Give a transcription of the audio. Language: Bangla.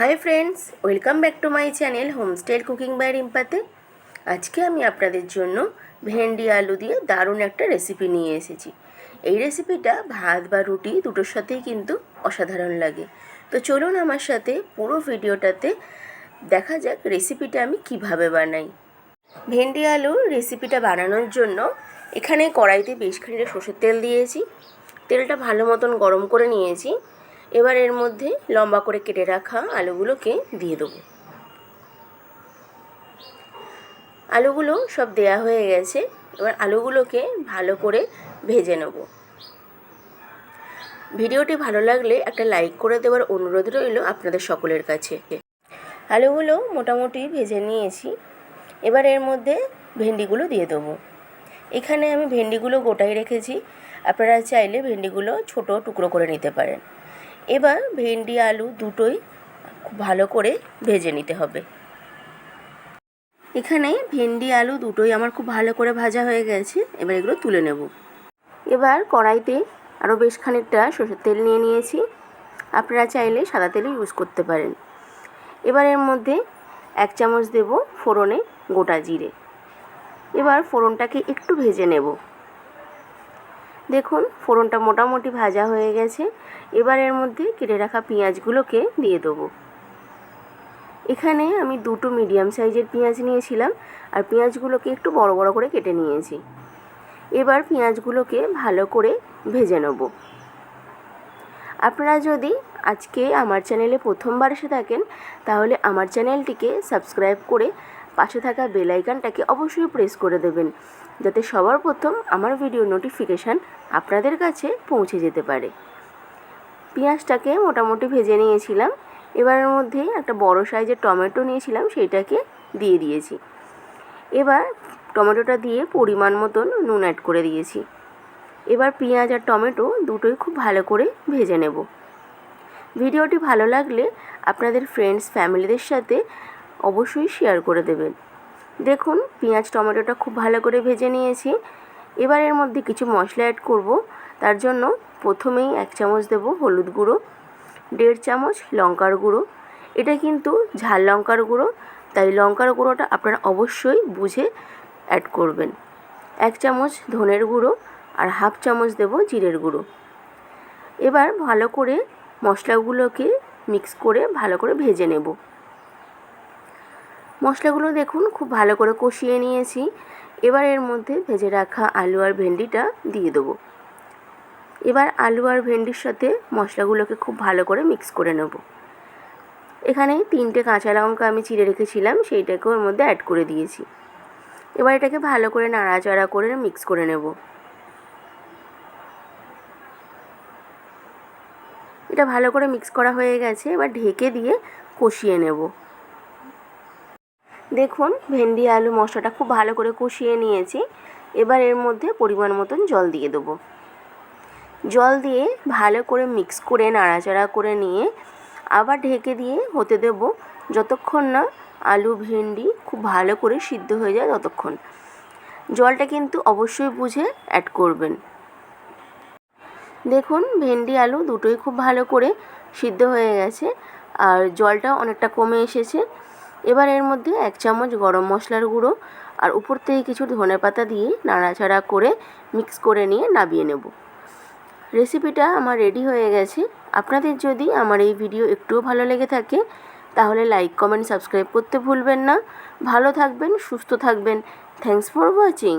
Hi friends welcome back to my channel homestyle cooking by রিম্পাতে আজকে আমি আপনাদের জন্য ভেন্ডি আলু দিয়ে দারুণ একটা রেসিপি নিয়ে এসেছি। এই রেসিপিটা ভাত বা রুটি দুটোর সাথেই কিন্তু অসাধারণ লাগে। তো চলুন আমার সাথে পুরো ভিডিওটাতে দেখা যাক রেসিপিটা আমি কীভাবে বানাই। ভেন্ডি আলুর রেসিপিটা বানানোর জন্য এখানে কড়াইতে বেশ খানিকটা সর্ষের তেল দিয়েছি। তেলটা ভালো মতন গরম করে নিয়েছি। এবার এর মধ্যে লম্বা করে কেটে রাখা আলুগুলোকে দিয়ে দেবো। আলুগুলো সব দেয়া হয়ে গেছে, এবার আলুগুলোকে ভালো করে ভেজে নেব। ভিডিওটি ভালো লাগলে একটা লাইক করে দেওয়ার অনুরোধ রইল আপনাদের সকলের কাছে। আলুগুলো মোটামুটি ভেজে নিয়েছি, এবার এর মধ্যে ভেন্ডিগুলো দিয়ে দেবো। এখানে আমি ভেন্ডিগুলো গোটাই রেখেছি, আপনারা চাইলে ভেন্ডিগুলো ছোট টুকরো করে নিতে পারেন। এবার ভেন্ডি, আলু দুটোই খুব ভালো করে ভেজে নিতে হবে। এখানে ভেন্ডি, আলু দুটোই আমার খুব ভালো করে ভাজা হয়ে গেছে, এবার এগুলো তুলে নেব। এবার কড়াইতে আরও বেশ খানিকটা সরষের তেল নিয়ে নিয়েছি। আপনারা চাইলে সাদা তেলও ইউজ করতে পারেন। এবার এর মধ্যে এক চামচ দেব ফোড়নে গোটা জিরে। এবার ফোড়নটাকে একটু ভেজে নেব। দেখুন, ফোড়নটা মোটামুটি ভাজা হয়ে গেছে। এবার এর মধ্যে কেটে রাখা পেঁয়াজগুলোকে দিয়ে দেবো। এখানে আমি দুটো মিডিয়াম সাইজের পেঁয়াজ নিয়েছিলাম, আর পেঁয়াজগুলোকে একটু বড় বড় করে কেটে নিয়েছি। এবার পেঁয়াজগুলোকে ভালো করে ভেজে নেব। আপনারা যদি আজকে আমার চ্যানেলে প্রথমবার এসে থাকেন, তাহলে আমার চ্যানেলটিকে সাবস্ক্রাইব করে পাশে থাকা বেল আইকনটাকে অবশ্যই প্রেস করে দেবেন, যাতে সবার প্রথম আমার ভিডিও নোটিফিকেশান আপনাদের কাছে পৌঁছে যেতে পারে। পেঁয়াজটাকে মোটামুটি ভেজে নিয়েছিলাম, এবারের মধ্যে একটা বড় সাইজের টমেটো নিয়েছিলাম, সেইটাকে দিয়ে দিয়েছি। এবার টমেটোটা দিয়ে পরিমাণ মতন নুন অ্যাড করে দিয়েছি। এবার পেঁয়াজ আর টমেটো দুটোই খুব ভালো করে ভেজে নেব। ভিডিওটি ভালো লাগলে আপনাদের ফ্রেন্ডস ফ্যামিলিদের সাথে অবশ্যই শেয়ার করে দেবেন। দেখুন, পেঁয়াজ, টমেটোটা খুব ভালো করে ভেজে নিয়েছি। এবার এর মধ্যে কিছু মশলা অ্যাড করব। তার জন্য প্রথমেই এক চামচ দেব হলুদ গুঁড়ো, দেড় চামচ লঙ্কার গুঁড়ো। এটা কিন্তু ঝাল লঙ্কার গুঁড়ো, তাই লঙ্কার গুঁড়োটা আপনারা অবশ্যই বুঝে অ্যাড করবেন। এক চামচ ধনের গুঁড়ো আর হাফ চামচ দেব জিরের গুঁড়ো। এবার ভালো করে মশলাগুলোকে মিক্স করে ভালো করে ভেজে নেব। মশলাগুলো দেখুন, খুব ভালো করে কষিয়ে নিয়েছি। এবার এর মধ্যে ভেজে রাখা আলু আর ভেন্ডিটা দিয়ে দেবো। এবার আলু আর ভেন্ডির সাথে মশলাগুলোকে খুব ভালো করে মিক্স করে নেব। এখানে তিনটে কাঁচা লঙ্কা আমি চিড়ে রেখেছিলাম সেইটাকে ওর মধ্যে অ্যাড করে দিয়েছি। এবার এটাকে ভালো করে নাড়াচাড়া করে মিক্স করে নেব। এটা ভালো করে মিক্স করা হয়ে গেছে, এবার ঢেকে দিয়ে কষিয়ে নেব। দেখুন, ভেন্ডি, আলু, মশলাটা খুব ভালো করে কষিয়ে নিয়েছি। এবার এর মধ্যে পরিমাণ মতন জল দিয়ে দেবো। জল দিয়ে ভালো করে মিক্স করে, নাড়াচাড়া করে নিয়ে আবার ঢেকে দিয়ে হতে দেব যতক্ষণ না আলু, ভেন্ডি খুব ভালো করে সিদ্ধ হয়ে যায় ততক্ষণ। জলটা কিন্তু অবশ্যই বুঝে অ্যাড করবেন। দেখুন, ভেন্ডি, আলু দুটোই খুব ভালো করে সিদ্ধ হয়ে গেছে। আর জলটা অনেকটা কমে এসেছে। এবার এর মধ্যে এক চামচ গরম মশলার গুঁড়ো আর উপর থেকে কিছু ধনে পাতা দিয়ে নাড়াচাড়া করে মিক্স করে নিয়ে নাবিয়ে নেব। রেসিপিটা আমার রেডি হয়ে গেছে। আপনাদের যদি আমার এই ভিডিও একটুও ভালো লেগে থাকে, তাহলে লাইক কমেন্ট সাবস্ক্রাইব করতে ভুলবেন না। ভালো থাকবেন, সুস্থ থাকবেন। Thanks for watching